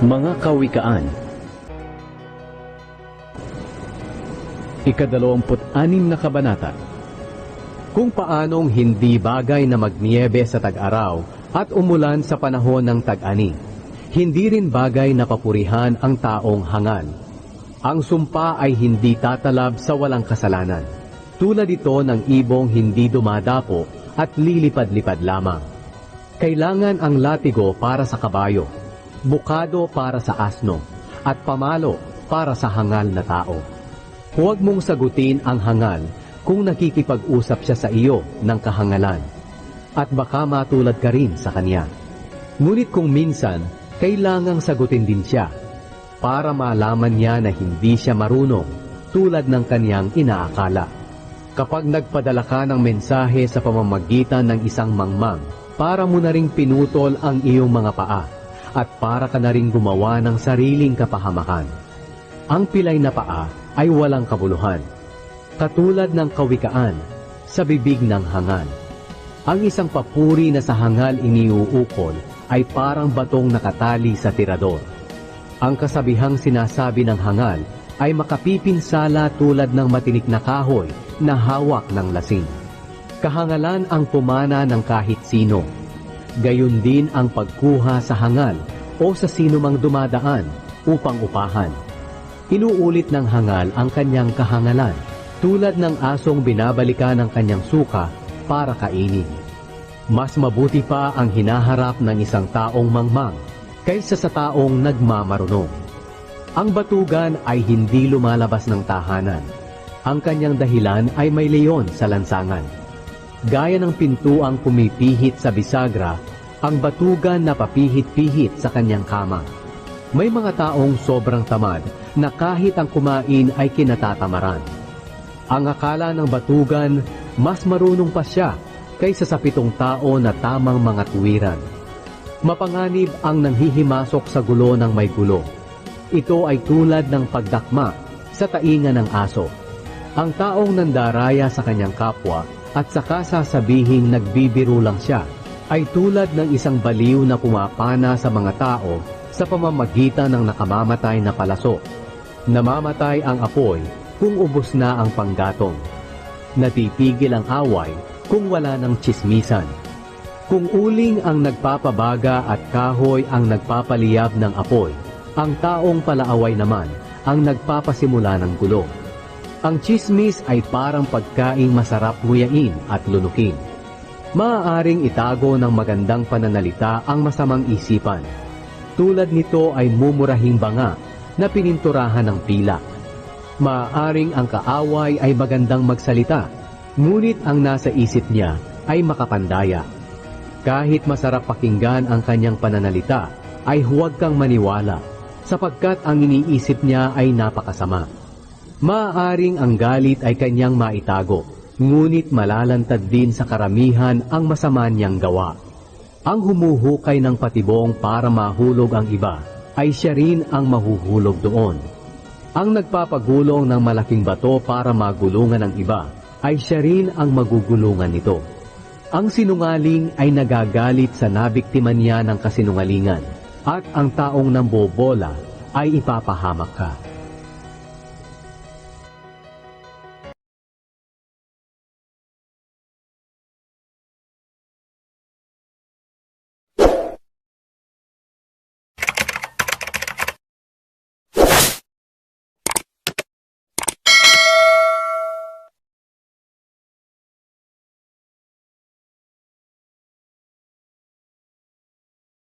Mga Kawikaan Ikadalawamput-anim na kabanata Kung paanong hindi bagay na magniebe sa tag-araw at umulan sa panahon ng tag-ani, hindi rin bagay na papurihan ang taong hangal. Ang sumpa ay hindi tatalab sa walang kasalanan. Tulad ito ng ibong hindi dumadapo at lilipad-lipad lamang. Kailangan ang latigo para sa kabayo, bukado para sa asno, at pamalo para sa hangal na tao. Huwag mong sagutin ang hangal kung nakikipag-usap siya sa iyo ng kahangalan, at baka matulad ka rin sa kanya. Ngunit kung minsan, kailangang sagutin din siya para malaman niya na hindi siya marunong tulad ng kanyang inaakala. Kapag nagpadala ka ng mensahe sa pamamagitan ng isang mangmang, para mo na ring pinutol ang iyong mga paa at para ka na ring gumawa ng sariling kapahamakan. Ang pilay na paa ay walang kabuluhan. Katulad ng kawikaan sa bibig ng hangal. Ang isang papuri na sa hangal iniuukol ay parang batong nakatali sa tirador. Ang kasabihang sinasabi ng hangal ay makapipinsala tulad ng matinik na kahoy na hawak ng lasing. Kahangalan ang pumana ng kahit sino. Gayon din ang pagkuha sa hangal o sa sino mang dumadaan upang upahan. Inuulit ng hangal ang kanyang kahangalan tulad ng asong binabalikan ng kanyang suka para kainin. Mas mabuti pa ang hinaharap ng isang taong mangmang kaysa sa taong nagmamarunong. Ang batugan ay hindi lumalabas ng tahanan. Ang kanyang dahilan ay may leon sa lansangan. Gaya ng pintuang pumipihit sa bisagra, ang batugan na papihit-pihit sa kanyang kama. May mga taong sobrang tamad na kahit ang kumain ay kinatatamaran. Ang akala ng batugan, mas marunong pa siya kaysa sa pitong tao na tamang mga tuwiran. Mapanganib ang nanghihimasok sa gulo ng may gulo. Ito ay tulad ng pagdakma sa tainga ng aso. Ang taong nandaraya sa kanyang kapwa at saka sasabihin nagbibiro lang siya ay tulad ng isang baliw na pumapana sa mga tao sa pamamagitan ng nakamamatay na palaso. Namamatay ang apoy kung ubos na ang panggatong. Natitigil ang away kung wala ng chismisan. Kung uling ang nagpapabaga at kahoy ang nagpapaliyab ng apoy, ang taong palaaway naman ang nagpapasimula ng gulo. Ang chismis ay parang pagkaing masarap nguyain at lunukin. Maaaring itago ng magandang pananalita ang masamang isipan. Tulad nito ay mumurahing banga na pininturahan ng pilak. Maaaring ang kaaway ay magandang magsalita, ngunit ang nasa isip niya ay makapandaya. Kahit masarap pakinggan ang kanyang pananalita, ay huwag kang maniwala, sapagkat ang iniisip niya ay napakasama. Maaaring ang galit ay kanyang maitago, ngunit malalantad din sa karamihan ang masama niyang gawa. Ang humuhukay ng patibong para mahulog ang iba, ay siya rin ang mahuhulog doon. Ang nagpapagulong ng malaking bato para magulungan ang iba, ay siya rin ang magugulungan nito. Ang sinungaling ay nagagalit sa nabiktima niya ng kasinungalingan, at ang taong nambobola ay ipapahamak ka.